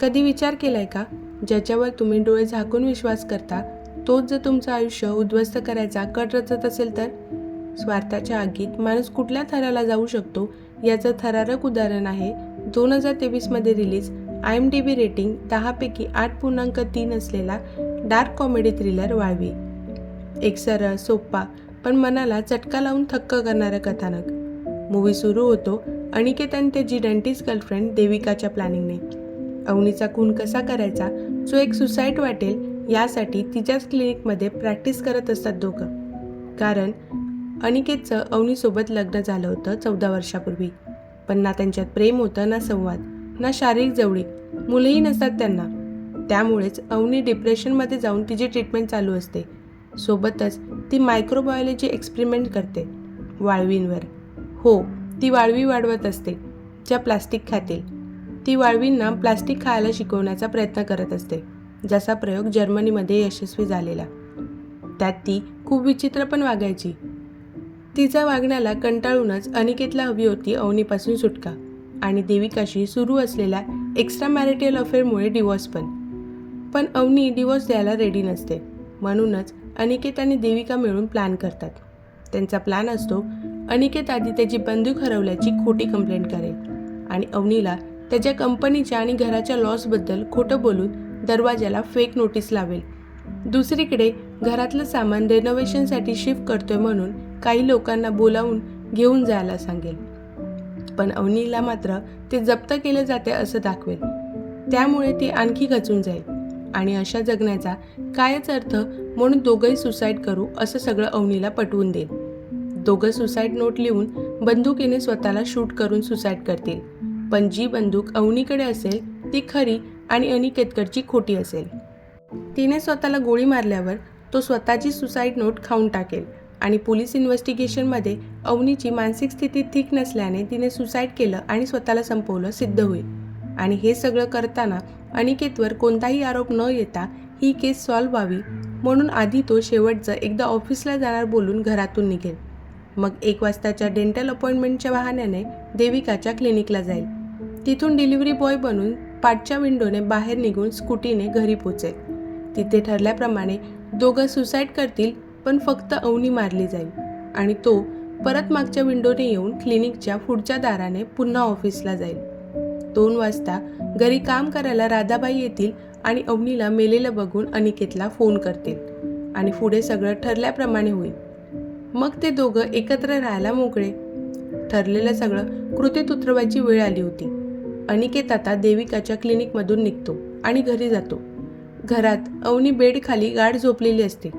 कधी विचार केलाय का? ज्याच्यावर तुम्ही डोळे झाकून विश्वास करता तोच जर तुमचं आयुष्य उद्ध्वस्त करायचा कट रचत असेल तर? स्वार्थाच्या आगीत माणूस कुठल्या थराला जाऊ शकतो? याचं थरारक उदाहरण आहे दोन हजार तेवीसमध्ये release I M D B rating दहापैकी आठ पूर्णांक तीन असलेला डार्क कॉमेडी थ्रिलर वाळवी. एक सरळ सोप्पा पण मनाला चटका लावून थक्क करणारं कथानक. मूवी सुरू होतो अनिकेत आणि त्याची डेंटिस्ट गर्लफ्रेंड देविकाच्या प्लॅनिंगने अवनीचा खून कसा करायचा? जो एक सुसाईड वाटेल यासाठी तिच्याच क्लिनिकमध्ये प्रॅक्टिस करत असतात दोघं. कारण अनिकेतचं अवनीसोबत लग्न झालं होतं चौदा वर्षापूर्वी. पण ना त्यांच्यात प्रेम होतं ना संवाद ना शारीरिक जवळीक. मुलंही नसतात त्यांना. त्यामुळेच अवनी डिप्रेशनमध्ये जाऊन तिची ट्रीटमेंट चालू असते. सोबतच ती मायक्रोबायोलॉजी एक्सपेरिमेंट करते वाळवींवर. हो ती वाळवी वाढवत असते ज्या प्लास्टिक खातील. ती वाळवींना प्लास्टिक खायला शिकवण्याचा प्रयत्न करत असते जसा प्रयोग जर्मनीमध्ये यशस्वी झालेला. त्यात ती खूप विचित्र पण वागायची. तिच्या वागण्याला कंटाळूनच अनिकेतला हवी होती अवनीपासून सुटका आणि देविकाशी सुरू असलेल्या एक्स्ट्रा मॅरिटल अफेअरमुळे डिवॉर्स पण. पण अवनी डिवॉर्स द्यायला रेडी नसते म्हणूनच अनिकेत आणि देविका मिळून प्लॅन करतात. त्यांचा प्लॅन असतो अनिकेत आधी त्याची बंदूक हरवल्याची खोटी कंप्लेंट करेल आणि अवनीला त्याच्या कंपनीच्या आणि घराच्या लॉसबद्दल खोटं बोलून दरवाजाला फेक नोटीस लावेल. दुसरीकडे घरातलं सामान रेनोव्हेशनसाठी शिफ्ट करतोय म्हणून काही लोकांना बोलावून घेऊन जायला सांगेल. पण अवनीला मात्र ते जप्त केले जाते असं दाखवेल. त्यामुळे ती आणखी खचून जाईल. आणि अशा जगण्याचा कायच अर्थ म्हणून दोघंही सुसाईड करू असं सगळं अवनीला पटवून देईल. दोघं सुसाईड नोट लिहून बंदुकीने स्वतःला शूट करून सुसाईड करतील. पण जी बंदूक अवनीकडे असेल ती खरी आणि अनिकेतकडची खोटी असेल. तिने स्वतःला गोळी मारल्यावर तो स्वतःची सुसाईड नोट खाऊन टाकेल आणि पोलीस इन्व्हेस्टिगेशनमध्ये अवनीची मानसिक स्थिती ठीक नसल्याने तिने सुसाईड केलं आणि स्वतःला संपवलं सिद्ध होईल. आणि हे सगळं करताना अनिकेतवर कोणताही आरोप न येता ही केस सॉल्व्ह व्हावी म्हणून आधी तो शेवटचं एकदा ऑफिसला जाणार बोलून घरातून निघेल. मग एक वाजताच्या डेंटल अपॉइंटमेंटच्या बहाण्याने देविकाच्या क्लिनिकला जाईल. तिथून डिलिव्हरी बॉय बनून पाठच्या विंडोने बाहेर निघून स्कूटीने घरी पोचेल. तिथे ठरल्याप्रमाणे दोघं सुसाईड करतील पण फक्त अवनी मारली जाईल आणि तो परत मागच्या विंडोने येऊन क्लिनिकच्या पुढच्या दाराने पुन्हा ऑफिसला जाईल. दोन वाजता घरी काम करायला राधाबाई येतील आणि अवनीला मेलेलं बघून अनिकेतला फोन करतील आणि पुढे सगळं ठरल्याप्रमाणे होईल. मग ते दोघं एकत्र राहायला मोकळे. ठरलेलं सगळं कृतीत उतरवायची वेळ आली होती. अनिकेत आता देविकाच्या क्लिनिकमधून निघतो आणि घरी जातो. घरात अवनी बेडखाली गाढ झोपलेली असते.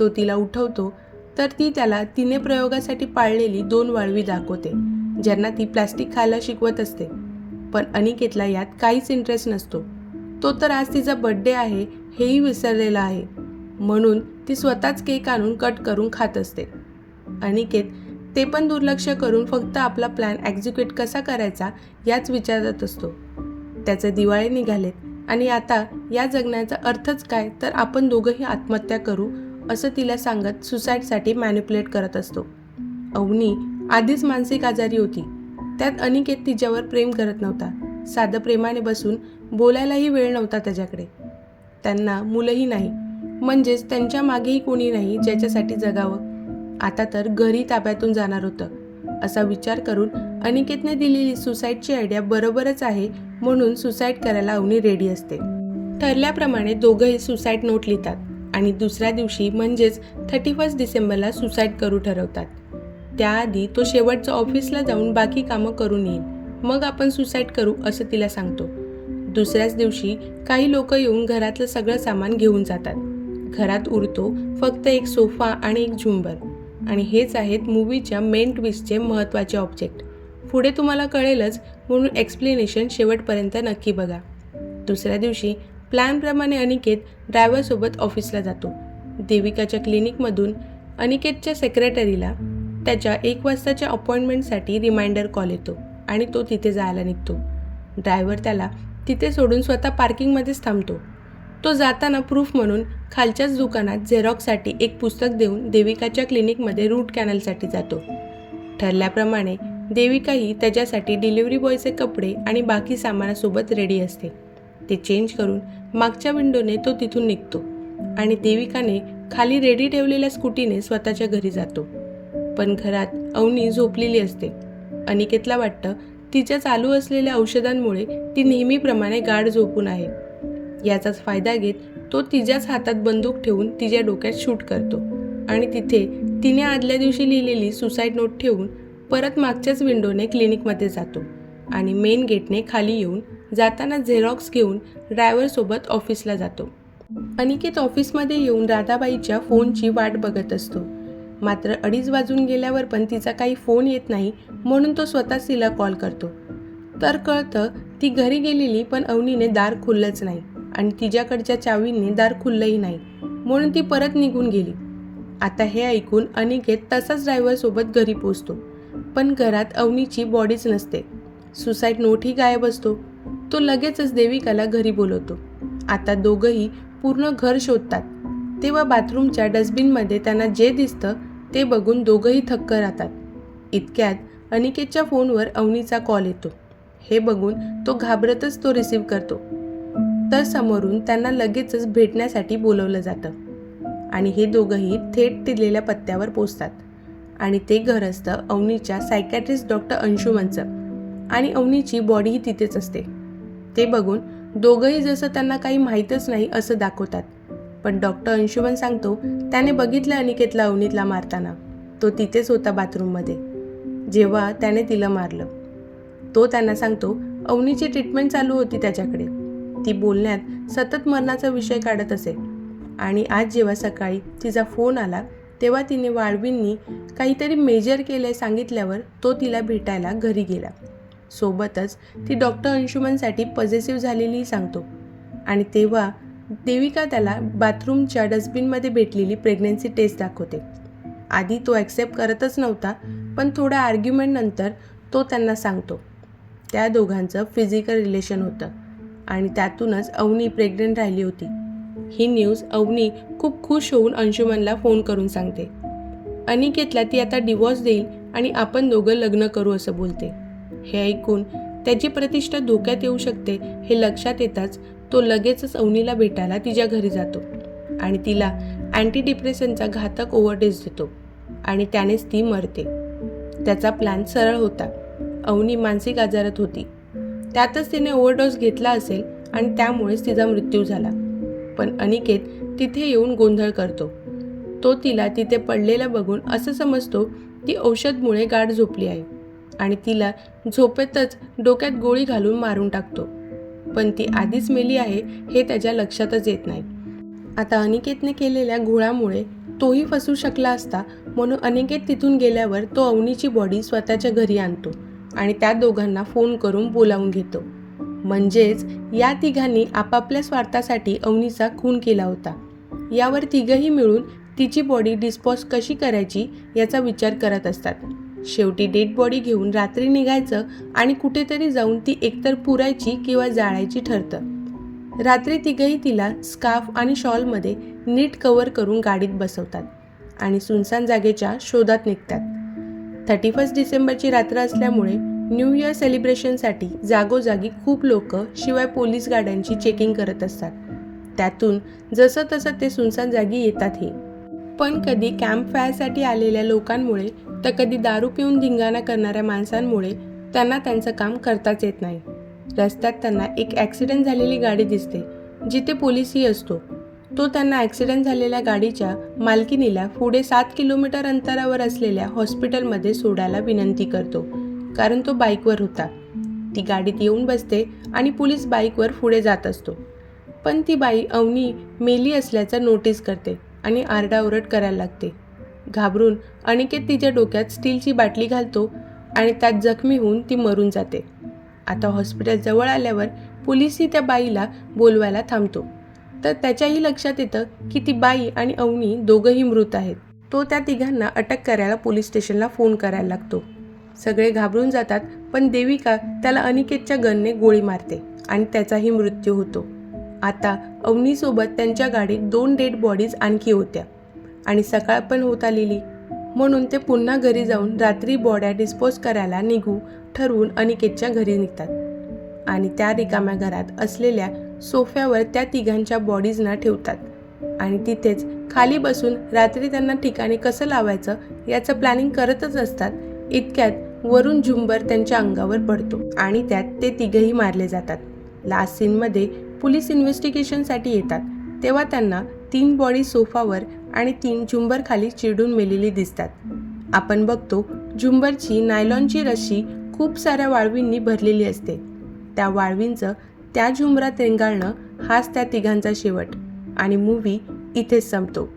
तो तिला उठवतो तर ती त्याला तिने प्रयोगासाठी पाळलेली दोन वाळवी दाखवते ज्यांना ती प्लास्टिक खायला शिकवत असते. पण अनिकेतला यात काहीच इंटरेस्ट नसतो. तो तर आज तिचा बड्डे आहे हेही विसरलेला आहे. म्हणून ती स्वतःच केक आणून कट करून खात असते. अनिकेत ते पण दुर्लक्ष करून फक्त आपला प्लॅन एक्झिक्यूट कसा करायचा याच विचारत असतो. त्याचे दिवाळे निघालेत आणि आता या जगण्याचा अर्थच काय तर आपण दोघंही आत्महत्या करू असं तिला सांगत सुसाईडसाठी मॅन्युप्युलेट करत असतो. अवनी आधीच मानसिक आजारी होती. त्यात अनिकेत तिच्यावर प्रेम करत नव्हता. साधं प्रेमाने बसून बोलायलाही वेळ नव्हता त्याच्याकडे. त्यांना मुलंही नाही. म्हणजेच त्यांच्या मागेही कोणी नाही ज्याच्यासाठी जगावं. आता तर घरी ताब्यातून जाणार होतं. असा विचार करून अनिकेतने दिलेली सुसाईडची आयडिया बरोबरच आहे म्हणून सुसाईड करायला अवनी रेडी असते. ठरल्याप्रमाणे दोघंही सुसाईड नोट लिहितात आणि दुसऱ्या दिवशी म्हणजेच थर्टी फर्स्ट डिसेंबरला सुसाईड करू ठरवतात. त्याआधी तो शेवटचं ऑफिसला जाऊन बाकी कामं करून येईल. मग आपण सुसाईड करू असं तिला सांगतो. दुसऱ्याच दिवशी काही लोक येऊन घरातलं सगळं सामान घेऊन जातात. घरात उरतो फक्त एक सोफा आणि एक झुंबर. आणि हेच आहेत मूवीच्या मेन ट्विस्टचे महत्त्वाचे ऑब्जेक्ट पुढे तुम्हाला कळेलच म्हणून एक्सप्लेनेशन शेवटपर्यंत नक्की बघा. दुसऱ्या दिवशी प्लॅनप्रमाणे अनिकेत ड्रायव्हरसोबत ऑफिसला जातो. देविकाच्या क्लिनिकमधून अनिकेतच्या सेक्रेटरीला त्याच्या एक वाजताच्या अपॉइंटमेंटसाठी रिमाइंडर कॉल येतो आणि तो तिथे जायला निघतो. ड्रायव्हर त्याला तिथे सोडून स्वतः पार्किंगमध्येच थांबतो. तो जाताना प्रूफ म्हणून खालच्याच दुकानात झेरॉक्ससाठी एक पुस्तक देऊन देविकाच्या क्लिनिकमध्ये रूट कॅनलसाठी जातो. ठरल्याप्रमाणे देविकाही त्याच्यासाठी डिलिव्हरी बॉयचे कपडे आणि बाकी सामानासोबत रेडी असते. ते चेंज करून मागच्या विंडोने तो तिथून निघतो आणि देविकाने खाली रेडी ठेवलेल्या स्कूटीने स्वतःच्या घरी जातो. पण घरात अवनी झोपलेली असते. अनिकेतला वाटतं तिच्या चालू असलेल्या औषधांमुळे ती नेहमीप्रमाणे गाढ झोपून आहे. याचाच फायदा घेत तो तिच्याच हातात बंदूक ठेवून तिच्या डोक्यात शूट करतो. आणि तिथे तिने आदल्या दिवशी लिहिलेली सुसाईड नोट ठेवून परत मागच्याच विंडोने क्लिनिकमध्ये जातो. आणि मेन गेटने खाली येऊन जाताना झेरॉक्स घेऊन ड्रायव्हरसोबत ऑफिसला जातो. अनिकेत ऑफिसमध्ये येऊन राधाबाईच्या फोनची वाट बघत असतो. मात्र अडीच वाजून गेल्यावर पण तिचा काही फोन येत नाही म्हणून तो स्वतःच तिला कॉल करतो. तर कळतं ती घरी गेलेली पण अवनीने दार खुललंच नाही. आणि तिच्याकडच्या चावींनी दार खुललंही नाही. म्हणून ती परत निघून गेली. आता हे ऐकून अनिकेत तसाच ड्रायव्हरसोबत घरी पोचतो पण घरात अवनीची बॉडीच नसते. सुसाईड नोटही गायब असतो. तो लगेचच देविकाला घरी बोलवतो. आता दोघंही पूर्ण घर शोधतात. तेव्हा बाथरूमच्या डस्टबिनमध्ये त्यांना जे दिसतं ते बघून दोघंही थक्क राहतात. इतक्यात अनिकेतच्या फोनवर अवनीचा कॉल येतो. हे बघून तो घाबरतच तो रिसीव्ह करतो. तर समोरून त्यांना लगेचच भेटण्यासाठी बोलवलं जातं. आणि हे दोघंही थेट दिलेल्या पत्त्यावर पोचतात. आणि ते घर असतं अवनीच्या सायकॅट्रिस्ट डॉक्टर अंशुमनचं. आणि अवनीची बॉडीही तिथेच असते. ते बघून दोघंही जसं त्यांना काही माहीतच नाही असं दाखवतात. पण डॉक्टर अंशुमन सांगतो त्याने बघितलं अनिकेतला अवनीतला मारताना. तो तिथेच होता बाथरूममध्ये जेव्हा त्याने तिला मारलं. तो त्यांना सांगतो अवनीची ट्रीटमेंट चालू होती त्याच्याकडे. ती बोलण्यात सतत मरणाचा विषय काढत असे. आणि आज जेव्हा सकाळी तिचा फोन आला तेव्हा तिने वाळवींनी काहीतरी मेजर केले सांगितल्यावर तो तिला भेटायला घरी गेला. सोबतच ती डॉक्टर अंशुमनसाठी पॉझिटिव्ह झालेलीही सांगतो. आणि तेव्हा देविका त्याला बाथरूमच्या डस्टबिनमध्ये भेटलेली प्रेग्नन्सी टेस्ट दाखवते. आधी तो ॲक्सेप्ट करतच नव्हता पण थोड्या आर्ग्युमेंटनंतर तो त्यांना सांगतो. त्या दोघांचं फिजिकल रिलेशन होतं. आणि त्यातूनच अवनी प्रेग्नंट राहिली होती. ही न्यूज अवनी खूप खुश होऊन अंशुमनला फोन करून सांगते. अनिकेतला ती आता डिवॉर्स देईल आणि आपण दोघं लग्न करू असं बोलते. हे ऐकून त्याची प्रतिष्ठा धोक्यात येऊ शकते हे लक्षात येताच तो लगेचच अवनीला भेटायला तिच्या घरी जातो आणि तिला अँटी डिप्रेशनचा घातक ओव्हरडेस देतो आणि त्यानेच ती मरते. त्याचा प्लॅन सरळ होता. अवनी मानसिक आजारात होती. त्यातच तिने ओव्हरडोस घेतला असेल आणि त्यामुळेच तिचा मृत्यू झाला. पण अनिकेत तिथे येऊन गोंधळ करतो. तो तिला तिथे पडलेलं बघून असं समजतो ती औषधमुळे गाठ झोपली आहे आणि तिला झोपेतच डोक्यात गोळी घालून मारून टाकतो. पण ती आधीच मेली आहे हे त्याच्या लक्षातच येत नाही. आता अनिकेतने केलेल्या घोळामुळे तोही फसू शकला असता म्हणून अनिकेत तिथून गेल्यावर तो अवनीची बॉडी स्वतःच्या घरी आणतो. आणि त्या दोघांना फोन करून बोलावून घेतो. म्हणजेच या तिघांनी आपापल्या स्वार्थासाठी अवनीचा खून केला होता. यावर तिघंही मिळून तिची बॉडी डिस्पॉज कशी करायची याचा विचार करत असतात. शेवटी डेड बॉडी घेऊन रात्री निघायचं आणि कुठेतरी जाऊन ती एकतर पुरायची किंवा जाळायची ठरतं. रात्री तिघंही तिला स्कार्फ आणि शॉलमध्ये नीट कवर करून गाडीत बसवतात आणि सुनसान जागेच्या शोधात निघतात. थर्टी फर्स्ट डिसेंबरची रात्र असल्यामुळे न्यू इयर सेलिब्रेशनसाठी जागोजागी खूप लोक शिवाय पोलीस गाड्यांची चेकिंग करत असतात. त्यातून जसं तसं ते सुनसान जागी येतात हे. पण कधी कॅम्प फायरसाठी आलेल्या लोकांमुळे तर कधी दारू पिऊन धिंगाणा करणाऱ्या माणसांमुळे त्यांना त्यांचं काम करताच येत नाही. रस्त्यात त्यांना एक ॲक्सिडेंट झालेली गाडी दिसते जिथे पोलिसही असतो. तो त्यांना ॲक्सिडेंट झालेल्या गाडीच्या मालकिनीला पुढे सात किलोमीटर अंतरावर असलेल्या हॉस्पिटलमध्ये सोडायला विनंती करतो कारण तो बाईकवर होता. ती गाडीत येऊन बसते आणि पोलीस बाईकवर पुढे जात असतो. पण ती बाई अवनी मेली असल्याचं नोटीस करते आणि आरडाओरड करायला लागते. घाबरून अनिकेत तिच्या डोक्यात स्टीलची बाटली घालतो आणि त्यात जखमी होऊन ती मरून जाते. आता हॉस्पिटल जवळ आल्यावर पोलीसही त्या बाईला बोलवायला थांबतो. तर त्याच्याही लक्षात येतं की ती बाई आणि अवनी दोघंही मृत आहेत. तो त्या तिघांना अटक करायला पोलीस स्टेशनला फोन करायला लागतो. सगळे घाबरून जातात पण देविका त्याला अनिकेतच्या गनने गोळी मारते आणि त्याचाही मृत्यू होतो. आता अवनीसोबत त्यांच्या गाडीत दोन डेड बॉडीज आणखी होत्या आणि सकाळ पण होत आलेली. म्हणून ते पुन्हा घरी जाऊन रात्री बॉड्या डिस्पोज करायला निघू ठरवून अनिकेतच्या घरी निघतात. आणि त्या रिकाम्या घरात असलेल्या सोफ्यावर त्या तिघांच्या बॉडीजना ठेवतात. आणि तिथेच खाली बसून रात्री त्यांना ठिकाणी कसं लावायचं याचं प्लॅनिंग करतच असतात. इतक्यात वरून झुंबर त्यांच्या अंगावर पडतो आणि त्यात ते तिघही मारले जातात. लास्ट सीनमध्ये पोलीस इन्व्हेस्टिगेशनसाठी येतात. तेव्हा त्यांना तीन बॉडी सोफावर आणि तीन झुंबर खाली चिडून मेलेली दिसतात. आपण बघतो झुंबरची नायलॉनची रशी खूप साऱ्या वाळवींनी भरलेली असते. त्या वाळवींचं त्या झुंबरात रेंगाळणं हाच त्या तिघांचा शेवट. आणि मूवी इथेच संपतो.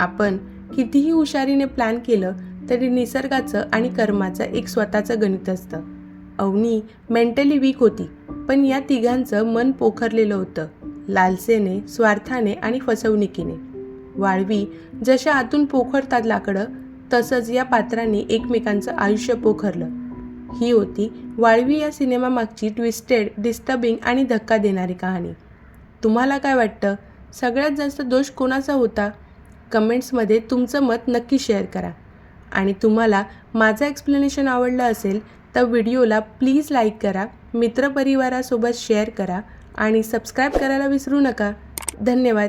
आपण कितीही हुशारीने प्लॅन केलं तरी निसर्गाचं आणि कर्माचं एक स्वतःचं गणित असतं. अवनी मेंटली वीक होती पण या तिघांचं मन पोखरलेलं होतं लालसेने स्वार्थाने आणि फसवणुकीने. वाळवी जशा आतून पोखरतात लाकडं तसंच या पात्रांनी एकमेकांचं आयुष्य पोखरलं. ही होती वाळवी या सिनेमामागची ट्विस्टेड डिस्टर्बिंग आणि धक्का देणारी कहाणी. तुम्हाला काय वाटतं? सगळ्यात जास्त दोष कोणाचा होता? कमेंट्समध्ये तुमचं मत नक्की शेअर करा. आणि तुम्हाला माझं एक्सप्लेनेशन आवडलं असेल तर व्हिडिओला प्लीज लाईक करा मित्रपरिवारासोबत शेअर करा आणि सबस्क्राईब करायला विसरू नका. धन्यवाद.